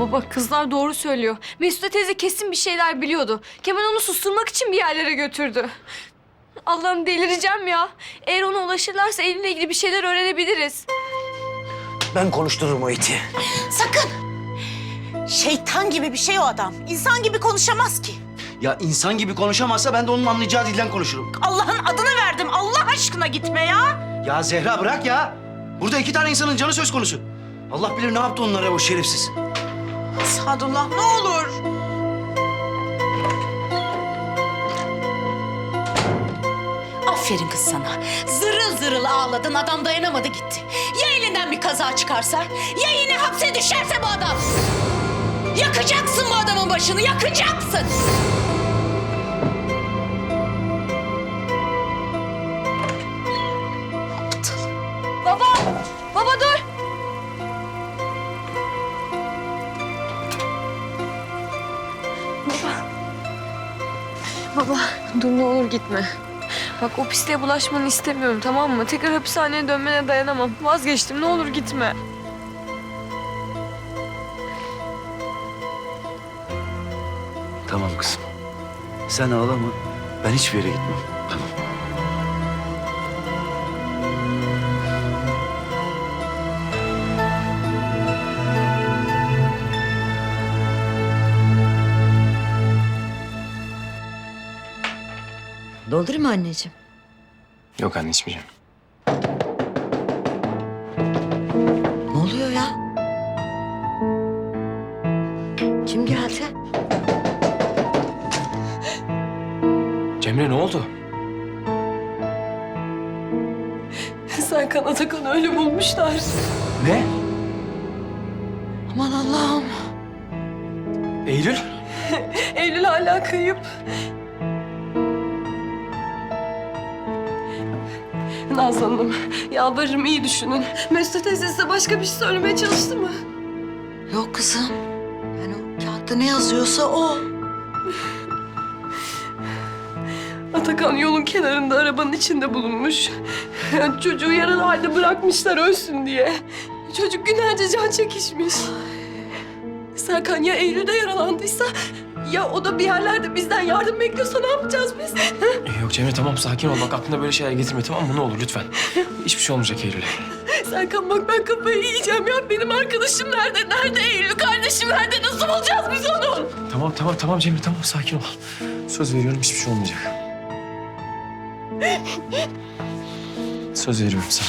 baba kızlar doğru söylüyor. Mesude teyze kesin bir şeyler biliyordu. Kemal onu susturmak için bir yerlere götürdü. Allah'ım delireceğim ya. Eğer ona ulaşırlarsa Eylül'le ilgili bir şeyler öğrenebiliriz. Ben konuştururum o iti. Sakın! Şeytan gibi bir şey o adam. İnsan gibi konuşamaz ki. Ya insan gibi konuşamazsa ben de onun anlayacağı dilden konuşurum. Allah'ın adını verdim. Allah aşkına gitme ya. Ya Zehra bırak ya. Burada iki tane insanın canı söz konusu. Allah bilir ne yaptı onlara o şerefsiz. Sadullah ne olur. Aferin kız sana. Zırıl zırıl ağladın adam dayanamadı gitti. Ya elinden bir kaza çıkarsa? Ya yine hapse düşerse bu adam? Yakacaksın bu adamın başını yakacaksın. Baba! Baba dur! Baba dur ne olur gitme. Bak o pisliğe bulaşmanı istemiyorum tamam mı? Tekrar hapishaneye dönmene dayanamam. Vazgeçtim ne olur gitme. Tamam kızım. Sen ağlama. Ben hiçbir yere gitmem. Doldurayım mı anneciğim? Yok anne içmeyeceğim. Ne oluyor ya? Kim geldi? Cemre ne oldu? Serkan Atakan'ı öyle bulmuşlar. Ne? Aman Allah'ım. Eylül? Eylül hala kayıp. Nazlı Hanım, yalvarırım iyi düşünün. Mesut teyze size başka bir şey söylemeye çalıştı mı? Yok kızım. Yani o kağıtta ne yazıyorsa o. Atakan yolun kenarında arabanın içinde bulunmuş. Çocuğu yaralı halde bırakmışlar ölsün diye. Çocuk günlerce can çekişmiş. Serkan ya Eylül'de yaralandıysa ya o da bir yerlerde bizden yardım bekliyorsa ne yapacağız biz? Yok Cemre tamam sakin ol. Bak aklına böyle şeyler getirme tamam mı? Ne olur lütfen. Hiçbir şey olmayacak Eylül'e. Serkan bak ben kafayı yiyeceğim ya. Benim arkadaşım nerede? Nerede Eylül? Kardeşim nerede? Nasıl bulacağız biz onu? Tamam tamam tamam Cemre tamam sakin ol. Söz veriyorum hiçbir şey olmayacak. Söz veriyorum sana.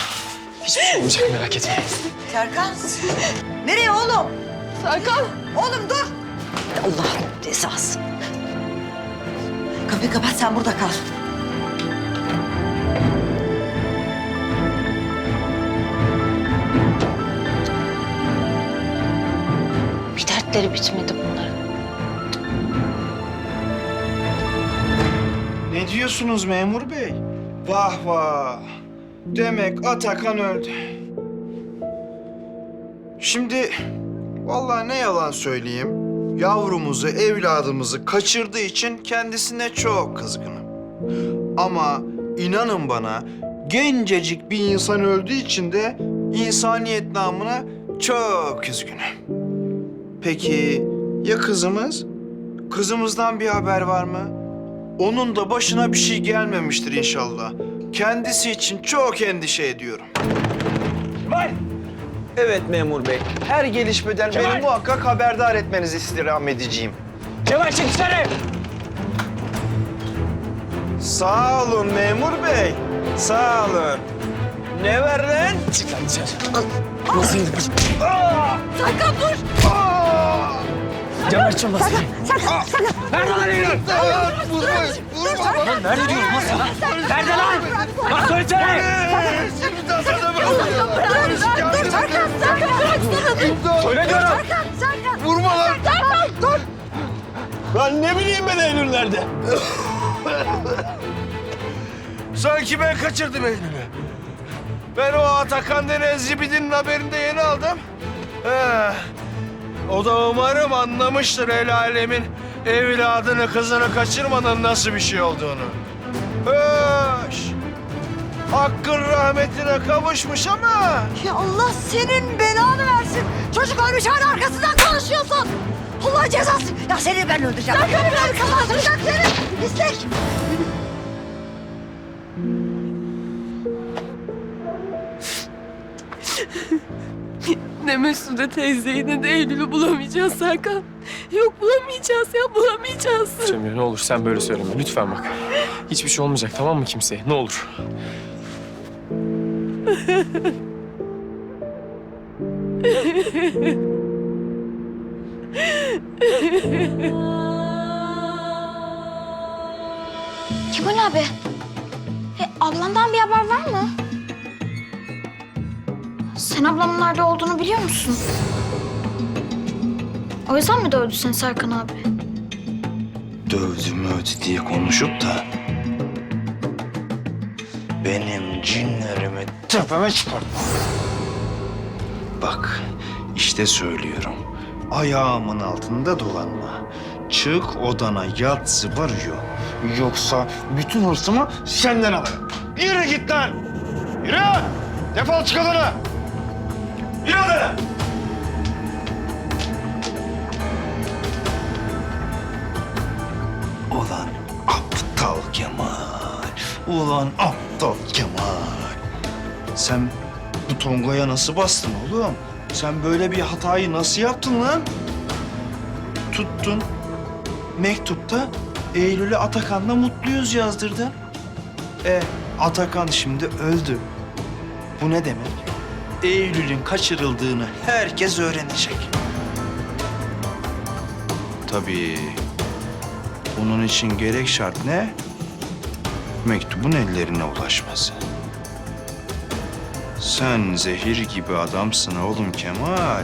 Hiçbir şey olmayacak merak etme. Serkan. Nereye oğlum? Serkan! Oğlum dur. Allah'ın cezası. Kapıyı kapat sen burada kal. Bir dertleri bitmedi bunların. Ne diyorsunuz memur bey? Vah vah. Demek Atakan öldü. Şimdi vallahi ne yalan söyleyeyim. Yavrumuzu, evladımızı kaçırdığı için kendisine çok kızgınım. Ama inanın bana gencecik bir insan öldüğü için de insaniyet namına çok üzgünüm. Peki ya kızımız? Kızımızdan bir haber var mı? Onun da başına bir şey gelmemiştir inşallah. Kendisi için çok endişe ediyorum. Evet memur bey. Her gelişmeden beni muhakkak haberdar etmenizi istirham edeceğim. Cemal çık dışarı! Sağ olun memur bey. Sağ olun. Ne ver lan? Çık lan dışarı. Serkan dur! Cemre açılma seni. Nerede lan Eylül? Lan nerede diyorum lan sana? Nerede lan? Bak. Söyle Lan ne bileyim ben Eylül nerede? Sanki ben kaçırdım Eylül'ü. Ben o Atakan denen zibidinin haberini de yeni aldım. He. O da umarım anlamıştır el alemin evladını, kızını kaçırmanın nasıl bir şey olduğunu. Hoş. Hakkın rahmetine kavuşmuş ama... Ya Allah senin belanı versin. Çocuk ölmüş hala arkasından konuşuyorsun. Allah cezası. Ya seni ben öldüreceğim. Sen kapıları kapatacak seni. Pislik. Ne Mesude teyzeyi ne de Eylül'ü bulamayacağız Serkan. Yok bulamayacağız ya bulamayacağız. Cemile ne olur sen böyle söyleme. Lütfen bak. Hiçbir şey olmayacak tamam mı kimseye? Ne olur. Kemal abi. E, ablandan bir haber var mı? Sen ablamın nerede olduğunu biliyor musun? O yüzden mi dövdü seni Serkan abi? Dövdü mövdü diye konuşup da... Benim cinlerimi tepeme çıkartma. Bak, işte söylüyorum. Ayağımın altında dolanma. Çık odana yat zıbarıyor. Yoksa bütün hırsımı senden alırım. Yürü git lan! Yürü! Defol çık odana! Yürü odana! Ulan aptal Kemal. Ulan aptal Kemal. Sen bu Tonga'ya nasıl bastın oğlum? Sen böyle bir hatayı nasıl yaptın lan? Tuttun. Mektupta Eylül'e Atakan'la mutluyuz yazdırdın. E Atakan şimdi öldü. Bu ne demek? Eylül'ün kaçırıldığını herkes öğrenecek. Tabii. Bunun için gerek şart ne? Mektubun ellerine ulaşması. Sen zehir gibi adamsın oğlum Kemal.